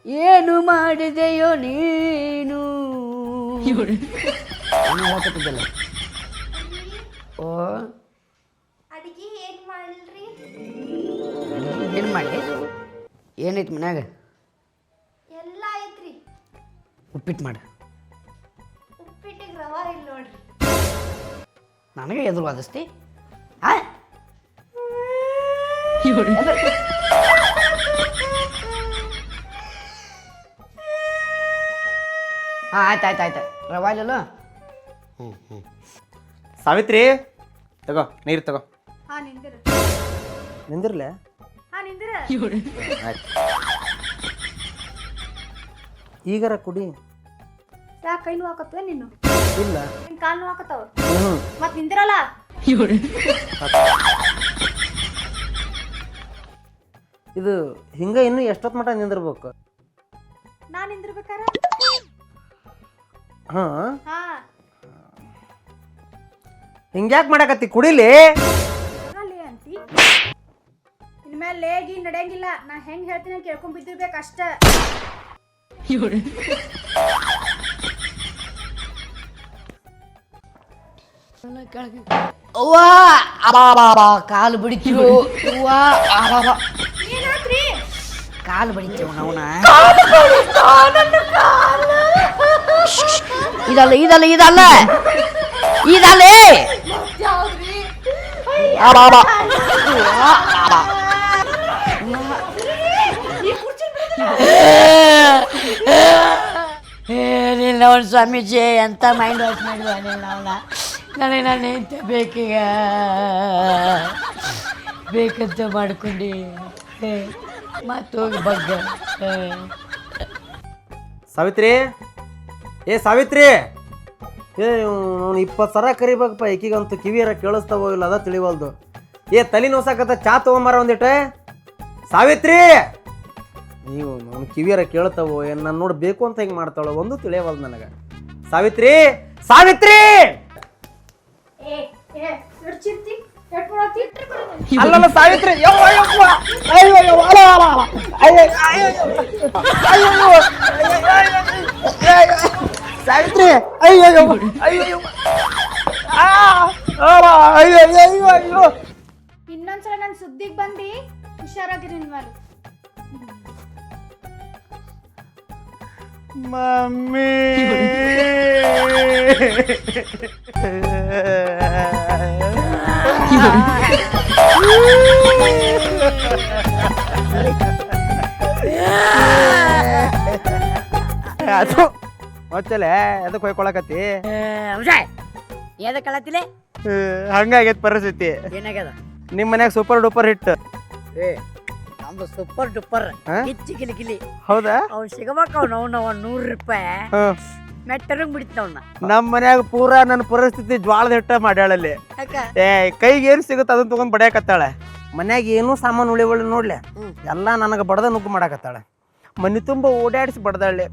ಏನು ಮಾಡಿದೆಯೋ ನೀನು? ಓ. ಏನ್ ಮಾಡಿ ಏನೈತಿ ಮನ್ಯಾಗ? ಉಪ್ಪಿಟ್ಟು ಮಾಡು. ನನಗೆ ಎದುರು ವಾದಿಸ್ತಿ ಹಾಂ ಆಯ್ತು ಆಯ್ತು ಆಯ್ತು. ರವಾಜಲು ಹ್ಞೂ ಹ್ಞೂ ಸಾವಿತ್ರಿ ತಗೋ ನೀರು ತಗೋ. ಹಾ ನಿಂದಿರ. ನಿಂದಿರ್ಲೆ? ಹಾ ನಿಂದಿರ. ಆಯ್ತು. ಈಗರ ಕುಡಿ. ಯಾಕೆ ಕೈನೂ ನೋವಾಕತ್ತವ ನೀನು? ಇಲ್ಲ. ನಿನ್ ಕಾಲ್ ನೋವಾಕತ್ತವ ಹ್ಞೂ ಮತ್ ನಿಂದಿರಲ್ಲ? ಇದು ಹಿಂಗ ಇನ್ನು ಎಷ್ಟೊತ್ ಮಟ ನಿಂದಿರ್ಬೇಕು? ನಾ ನಿಂದಿರ್ಬೇಕಾರ? ಹಾಂ. ಹಾ. ಹಿಂಗ್ಯಾಕ್ ಮಾಡಕತ್ತಿ? ಕುಡಿಲಿ? ಅಲ್ಲಿ ಅಂತಿ ಇನ್ಮೇಲೆ ಲೇಗಿ ನಡೆಯಂಗಿಲ್ಲ. ನಾ ಹೆಂಗ್ ಹೇಳ್ತೀನಿ ಕೇಳ್ಕೊಂಡ್ ಬಿದ್ದಿರ್ಬೇಕು ಅಷ್ಟ. ಅವ್ವ ಅಬಾ ಕಾಲು ಬಿಡಿತಿರು ಅವ್ವ ಅಬಾಬಾ ಏನಾತ್ರಿ ಕಾಲು ಬಡಿತೇವ ನಾವನ ಇದಲ್ಲ ಇದಲ್ಲ ಇದಲ್ಲ ಇದಲ್ಲೇ ಅಬಾಬಾ ಏನಿಲ್ಲ ಅವನು ಸ್ವಾಮೀಜಿ ಎಂತ ಮೈಂಡ್ ವಾಶ್ ಮಾಡಿದ ನಿಲ್ಲ ಅವನ ನನಗೆ ನಾನು ಎಂತ ಬೇಕೀಗ? ಬೇಕಂತ ಮಾಡ್ಕೊಂಡು. ಮತ್ತೆ ಹೋಗಿ ಬಗ್ಗ ಸಾವಿತ್ರಿ? ಏ ಸಾವಿತ್ರಿ? ಏ ನಾನು ಇಪ್ಪತ್ತು ಸರ ಕರಿಬೇಕಪ್ಪ, ಈಕಿಗಂತೂ ಕಿವಿಯರ ಕೇಳಿಸ್ತಾವೋ ಇಲ್ಲ ಅದ ತಿಳಿವಲ್ದು. ಏ, ತಲೆ ನೋಸಾಕತ್ತ ಚಾ ತೊಗೊಂಬಾರ ಒಂದಿಟ್ಟೆ ಸಾವಿತ್ರಿ? ನೀವು ನಾನು ಕಿವಿಯರ ಕೇಳ್ತಾವೋ, ಏನು ನಾನು ನೋಡಿ ಬೇಕು ಅಂತ ಹಿಂಗೆ ಮಾಡ್ತಾಳೋ, ಒಂದು ತಿಳಿಯವಲ್ದು ನನಗೆ. ಸಾವಿತ್ರಿ? ಸಾವಿತ್ರಿ? ಏ ಏ ಎಷ್ಟ್ ಚಿಂತಿ ಎಷ್ಟ್ ಕೊಡತಿ ಅಲ್ಲಲ್ಲ ಸಾವಿತ್ರಿ ಯವ್ವ ಯವ್ವ ಅಯ್ಯೋ ಯವ್ವ ಅಲ ಅಲ ಅಲ ಅಯ್ಯೋ ಅಯ್ಯೋ ಅಯ್ಯೋ ಅಯ್ಯೋ ಅಯ್ಯೋ ಸಾವಿತ್ರಿ ಅಯ್ಯೋ ಯವ್ವ ಅಯ್ಯೋ ಯವ್ವ ಆ ಅಲ ಅಯ್ಯೋ ಅಯ್ಯೋ ಅಯ್ಯೋ ಇನ್ನೊಂದ್ಸಲ ನನ್ ಸುದ್ದಿಗ್ ಬಂದಿ ಹುಷಾರಾಗಿರಿ ನಿನ್ ಮಮ್ಮಿ. ಅದು ಮೊಚ್ಚಲೆ ಅದಕ್ಕೆ ಹೊಯ್ಕೊಳಕತ್ತಿ. ಎದಕ್ಕೆ ಕಳತಿಲೆ ಹಂಗಾಗೈತೆ ಪರಿಸ್ಥಿತಿ. ಏನಾಗ್ಯದ? ನಿಮ್ಮ ಮನ್ಯಾಗ ಸೂಪರ್ ಡೂಪರ್ ಹಿಟ್ ಏ ನಮ್ದು ಸೂಪರ್ ಡೂಪರ್? ಕಿಚ್ಚಿ ಗಿಲಿ ಕಿಲಿ ಹೌದಾ? ಅವ್ನು ಸಿಗಬೇಕು ಅವ್ನು ಅವ್ನು ಅವ್ನು ನೂರು ರೂಪಾಯಿ. ಮೆಟ್ಟರಂಗ್ ಬಿಡ್ತ ಅವ್ನ. ನಮ್ಮ ಮನ್ಯಾಗ ಪೂರಾ ನನ್ನ ಪರಿಸ್ಥಿತಿ ಜ್ವಾಳದ ಹಿಟ್ಟ ಮಾಡ್ಯಾಳಲ್ಲಿ. ಏ ಕೈಗೆ ಏನು ಸಿಗುತ್ತೆ ಅದನ್ನ ತಗೊಂಡ್ ಬಡಿಯಾಕತ್ತಾಳೆ. ಮನ್ಯಾಗ ಏನೂ ಸಾಮಾನು ಉಳಿವಳ್ಳಿ ನೋಡ್ಲೆ. ಎಲ್ಲ ನನಗೆ ಬಡದ ನುಗ್ಗು ಮಾಡಾಕತ್ತಾಳೆ. ಮನೆ ತುಂಬ ಓಡಾಡಿಸಿ ಬಡ್ದಾಳೆ.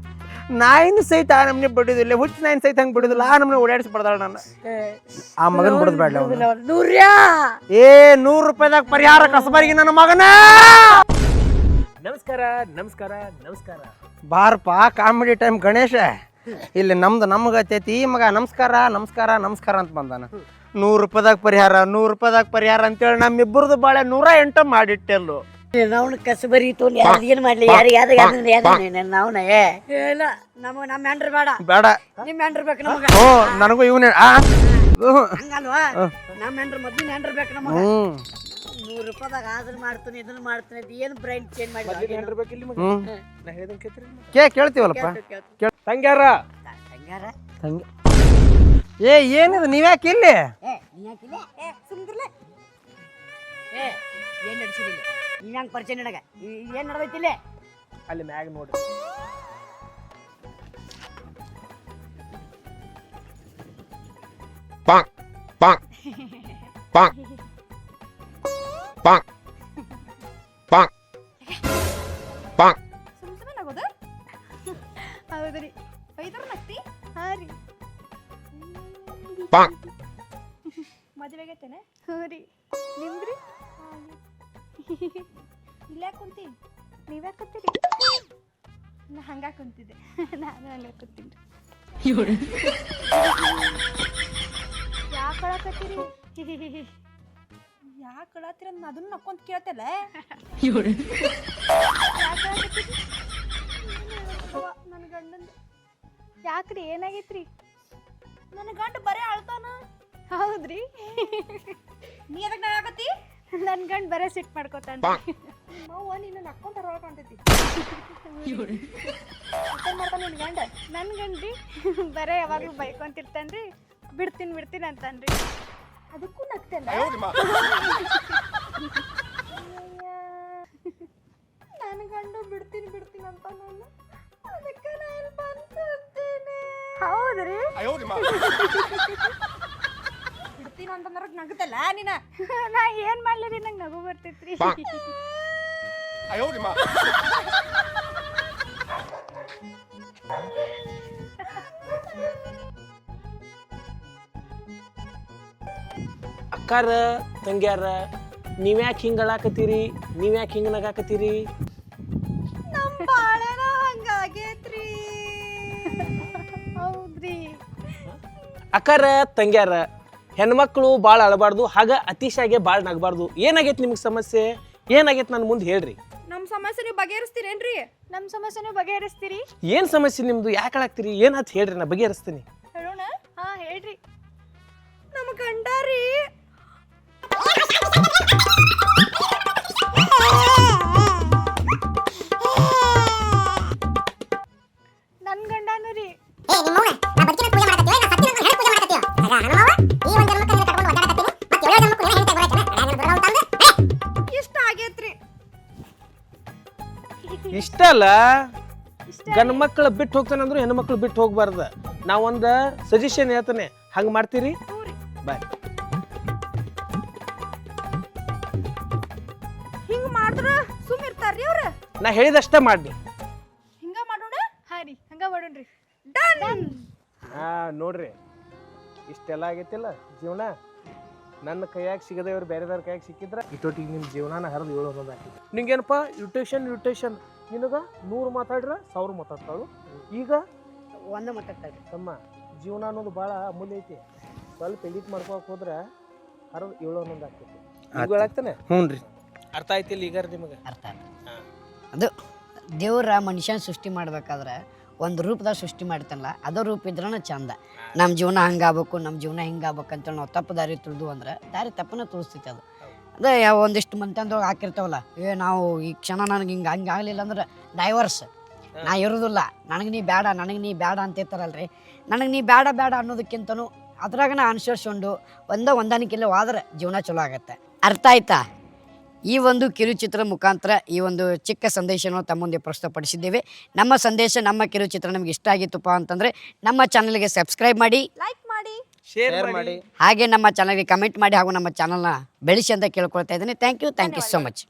ನಾಯಿನ ಸಹಿತ ಆ ನಮ್ನೆ ಬಿಡುದಿಲ್ಲ ಹುಚ್ಚ ನಾಯಿನ ಸಹಿತ ಹಂಗೆ ಬಿಡುದಿಲ್ಲ ಆ ನಮ್ನೆ ಓಡಾಡಿಸಿ ಬಡ್ದಾಳ ನಾನು. ಆ ಮಗನ ಬಿಡದ್ ಬೇಡ ನೂರ್ಯಾ? ಏ ನೂರು ರೂಪಾಯಿದಾಗ ಪರಿಹಾರ ಕಸಬಾರಿಗೆ ನನ್ನ ಮಗನ! ನಮಸ್ಕಾರ ನಮಸ್ಕಾರ ನಮಸ್ಕಾರ. ಬಾರಪ್ಪ ಕಾಮಿಡಿ ಟೈಮ್ ಗಣೇಶ. ಇಲ್ಲಿ ನಮ್ದು ನಮ್ಗೆ ಹತ್ತೈತಿ ಈ ಮಗ ನಮಸ್ಕಾರ ನಮಸ್ಕಾರ ನಮಸ್ಕಾರ ಅಂತ ಬಂದಾನ. ನೂರು ರೂಪಾಯಿದಾಗ ಪರಿಹಾರ ನೂರು ರೂಪಾಯಿದಾಗ ಪರಿಹಾರ ಅಂತೇಳಿ ನಮ್ಮಿಬ್ಬರದು ಬಾಳೆ ನೂರ ಎಂಟು ಮಾಡಿಟ್ಟೆಲ್ಲು. ನಾವು ಕಸಬರಿ ತೊಗೊಂಡು ಯಾರು ಏನು ಮಾಡ್ಲಿ? ಯಾರು ಯಾರು ಯಾರು ನಾವ್ನ? ಏ ಇಲ್ಲ ನಮಗೆ ನಮ್ಮ ಹೆಂಡ್ರು ಬೇಡ. ಬೇಡ. ನಿಮ್ಮ ಹೆಂಡ್ರು ಬೇಕು ನಮಗೆ. ಓ ನನಗೂ ಇವನೇ ಆ. ಹಂಗಲ್ವಾ? ನಮ್ಮ ಹೆಂಡ್ರು ಮೊದ್ಲಿನ ಹೆಂಡ್ರು ಬೇಕು ನಮಗೆ. ನೂರು ರೂಪಾಯಿದಾಗ ಅದನ್ನ ಮಾಡ್ತೀನಿ ಇದನ್ನ ಮಾಡ್ತೀನಿ ಅದು ಏನು ಬ್ರೈನ್ ಚೇಂಜ್ ಮಾಡಿ ಹ್ಞೂ ಕೇ ಕೇಳ್ತೀವಲ್ಲಪ್ಪ? ತಂಗ್ಯಾರ? ತಂಗ್ಯಾರ? ತಂಗ ಏ ಏನಿದು ನೀವ್ಯಾಕೆ ಇಲ್ಲಿ? ಏ ನೀ ಯಾಕಿಲ್ಲ ಏ ಸುಮ್ಕಿರ್ಲೆ ಏ ಏನು ನಡ್ಸಿದಿಲ್ಲ ನೀನು ಹಂಗೆ ಪರಿಚಯ ನನಗ ಏನು ನಡ್ದೈತಿಲ್ಲ ಅಲ್ಲಿ ಮ್ಯಾಗ ನೋಡಿ ಸುಮ್ ಸುಮ್ಮನೆ ನಗೋದ ಹೌದ್ರಿ ಐದ್ರ ನಕ್ತಿ ಹಾ ರೀ ಮದುವೆ ಆಗೈತೇನೆ ಹ್ಞೂ ರೀ ನಿಮ್ದ್ರಿ ಇಲ್ಲೇ ಕುಂತಿ ನೀವ್ಯಾಕೆ ಕೂತೀರಿ? ನಾ ಹಂಗ ಕುಂತಿದ್ದೆ. ನಾನು ಹಂಗ ಕುಂತೀನಿ. ಯಾಕೆ ಅಳಕತ್ತೀರಿ ಯಾಕೆ ಕಳತ್ತೀರ ಅದನ್ನ ನಕ್ಕೊಂತ ಕೇಳ್ತಲ್ಲ ನನ್ನ ಗಂಡನ ಯಾಕ್ರಿ ಏನಾಗೈತ್ರಿ? ನನ್ನ ಗಂಡ ಬರೇ ಅಳ್ತಾನ. ಹೌದ್ರಿ. ನೀ ಅದಕ್ಕೆ ನಾಗತ್ತಿ ನನ್ನ ಗಂಡ್ ಬರೇ ಸಿಟ್ ಮಾಡ್ಕೊತಾನ. ಮಾವ ನಿನ್ನ ನಕ್ಕೊಂತ ರೋಗ ಕಾಣ್ತೈತಿ ಏನ್ ಮಾಡ್ತಾನ ನಿನ್ ಗಂಡ. ನನ್ನ ಗಂಡ್ರಿ ಬರೇ ಯಾವಾಗ್ಲೂ ಬೈಕೊಂತಿರ್ತಾನ್ರಿ. ಬಿಡ್ತೀನಿ ಬಿಡ್ತೀನಿ ಅಂತಾನ್ರಿ. ಅದಕ್ಕೂ ನಗ್ತೇನ? ನನ್ನ ಗಂಡ ಬಿಡ್ತೀನಿ ಬಿಡ್ತೀನಿ ಅಂತ ನಾನು ಅದಕ್ಕೆ ನಾ ಇಲ್ಲಿ ಬಂದಿದ್ದೇನೆ ಹೌದ್ರಿ? ಬಿಡ್ತೀನಿ ಅಂತಂದ್ರೆ ನಗ್ತಲ್ಲ ನೀನ. <laughs> ನಾ ಏನ್ ಮಾಡ್ಲಿ ನಂಗೆ ನಗು ಬರ್ತೈತ್ರಿ. ಅಕ್ಕಾರ ತಂಗ್ಯಾರ ನೀವ್ಯಾಕೆ ಹಿಂಗೆ ಅಳಾಕತ್ತೀರಿ? ನೀವ್ಯಾಕೆ ಹಿಂಗೆ ನಗಾಕತ್ತೀರಿ? ನಮ್ಮ ಬಾಳೆನ ಹಂಗಾಗೈತ್ರಿ. ಹೌದ್ರಿ. ಅಕ್ಕಾರ ತಂಗ್ಯಾರ ಹೆಣ್ಮಕ್ಳು ಭಾಳ ಅಳಬಾರ್ದು ಹಾಗ ಅತಿಶಾಗೆ ಭಾಳ ನಗಬಾರ್ದು. ಏನಾಗೈತೆ ನಿಮ್ಗೆ ಸಮಸ್ಯೆ? ಏನಾಗೈತೆ ನನ್ನ ಮುಂದೆ ಹೇಳ್ರಿ. ನಮ್ಮ ಸಮಸ್ಯೆ ನೀವು ಬಗೆಹರಿಸ್ತೀರೇನ್ರಿ? ನಮ್ಮ ಸಮಸ್ಯೆನೂ ಬಗೆಹರಿಸ್ತೀರಿ? ಏನು ಸಮಸ್ಯೆ ನಿಮ್ದು? ಯಾಕೆ ಏನು ಏನಾಯ್ತು ಹೇಳ್ರಿ ನಾ ಬಗೆಹರಿಸ್ತೀನಿ. ಹೇಳೋಣ? ಹಾ ಹೇಳ್ರಿ. ನಮ್ಮ ಗಂಡ ರೀ. ನನ್ನ ಗಂಡನೂ ರೀ. ಆಗೈತ್ರಿ ಇಷ್ಟ ಅಲ್ಲ? ಗಂಡು ಮಕ್ಕಳು ಬಿಟ್ಟು ಹೋಗ್ತಾನೆ ಅಂದ್ರೆ ಹೆಣ್ಣು ಮಕ್ಕಳು ಬಿಟ್ಟು ಹೋಗ್ಬಾರ್ದ. ನಾವೊಂದು ಸಜೆಷನ್ ಹೇಳ್ತಾನೆ. ಹಂಗೆ ಮಾಡ್ತೀರಿ? ಬಾಯ್ ಹಿಂಗ ಮಾಡಿದ್ರ ಸುಮ್ ಇರ್ತಾರ್ರಿ ಅವ್ರ? ನಾ ಹೇಳಿದಷ್ಟೇ ಮಾಡಿ ಹಿಂಗ ಮಾಡೋಣ? ಹಾ ರೀ ಹಂಗ ಮಾಡೋಣ್ರಿ. ಡನ್ ಹಾ ನೋಡ್ರಿ. ಇಷ್ಟೆಲ್ಲ ಆಗೈತಿಲ್ಲ ಜೀವನ? ನನ್ನ ಕೈಯಾಗ ಸಿಗದೆ ಇವ್ರು ಬೇರೆದವ್ರ ಕೈಯಾಗ ಸಿಕ್ಕಿದ್ರೆ ಇಟ್ಟೊಟ್ಟಿಗೆ ನಿಮ್ಮ ಜೀವನಾನ ಹರಿದು ಏಳು ಅನ್ನೋದು ಹಾಕಿದ್ರು ನಿಂಗೇನಪ್ಪ ಯುಟೇಷನ್ ಯುಟೇಷನ್ ನಿನಗ ನೂರು ಮಾತಾಡ್ರ ಸಾವಿರ ಮಾತಾಡ್ತಾಳು. ಈಗ ಒಂದೇ ಮಾತಾಡ್ತಾರೆ ತಮ್ಮ ಜೀವನ ಅನ್ನೋದು ಭಾಳ ಅಮೂಲ್ಯ ಐತಿ. ಸ್ವಲ್ಪ ಎಡಿಟ್ ಮಾಡ್ಕೊಳಕ್ ಹೋದ್ರೆ ಹರಿದು ಏಳು ಅನ್ನೋದು ಆಗ್ತೈತಿ ಹೇಳಾಗ್ತಾನೆ ಹ್ಞೂ ರೀ. ಅರ್ಥ ಆಯ್ತಿಲ್ಲ ಈಗ ನಿಮಗೆ? ಅರ್ಥ ಆಯ್ತು. ಅದು ದೇವ್ರ ಮನುಷ್ಯನ ಸೃಷ್ಟಿ ಮಾಡ್ಬೇಕಾದ್ರೆ ಒಂದು ರೂಪದಾಗ ಸೃಷ್ಟಿ ಮಾಡ್ತಾನಲ್ಲ ಅದೇ ರೂಪ ಇದ್ರನ ಚಂದ. ನಮ್ಮ ಜೀವನ ಹಂಗಾಗಬೇಕು ನಮ್ಮ ಜೀವನ ಹಿಂಗಾಗ್ಬೇಕು ಅಂತ ನಾವು ತಪ್ಪು ದಾರಿ ತುಳಿದು ಅಂದ್ರೆ ದಾರಿ ತಪ್ಪನ ತೋರಿಸ್ತೈತೆ ಅದು. ಅದೇ ಯಾವ ಒಂದಿಷ್ಟು ಮಂತಂದ್ರೊಳಗೆ ಹಾಕಿರ್ತಾವಲ್ಲ ಏ ನಾವು ಈ ಕ್ಷಣ ನನಗೆ ಹಿಂಗೆ ಹಂಗೆ ಆಗಲಿಲ್ಲ ಅಂದ್ರೆ ಡೈವರ್ಸ್. ನಾ ಇರೋದಿಲ್ಲ ನನಗೆ ನೀ ಬೇಡ ನನಗೆ ನೀ ಬೇಡ ಅಂತ ಇರ್ತಾರಲ್ರಿ ನನಗೆ ನೀ ಬೇಡ ಬೇಡ ಅನ್ನೋದಕ್ಕಿಂತನೂ ಅದ್ರಾಗ ನಾ ಅನುಸರಿಸ್ಕೊಂಡು ಒಂದ ಹೊಂದಾಣಿಕೆಲ್ಲ ಹೋದ್ರೆ ಜೀವನ ಚಲೋ ಆಗತ್ತೆ. ಅರ್ಥ ಆಯ್ತಾ? ಈ ಒಂದು ಕಿರುಚಿತ್ರ ಮುಖಾಂತರ ಈ ಒಂದು ಚಿಕ್ಕ ಸಂದೇಶವನ್ನು ತಮ್ಮ ಮುಂದೆ ಪ್ರಸ್ತುತಪಡಿಸಿದ್ದೇವೆ. ನಮ್ಮ ಸಂದೇಶ ನಮ್ಮ ಕಿರುಚಿತ್ರ ನಮ್ಗೆ ಇಷ್ಟ ಆಗಿತ್ತಪ್ಪ ಅಂತಂದರೆ ನಮ್ಮ ಚಾನಲ್ಗೆ ಸಬ್ಸ್ಕ್ರೈಬ್ ಮಾಡಿ ಲೈಕ್ ಮಾಡಿ ಶೇರ್ ಮಾಡಿ. ಹಾಗೆ ನಮ್ಮ ಚಾನಲ್ಗೆ ಕಮೆಂಟ್ ಮಾಡಿ ಹಾಗೂ ನಮ್ಮ ಚಾನಲ್ನ ಬೆಳೆಸಿ ಅಂತ ಕೇಳ್ಕೊಳ್ತಾ ಇದ್ದೀನಿ. Thank you thank you so much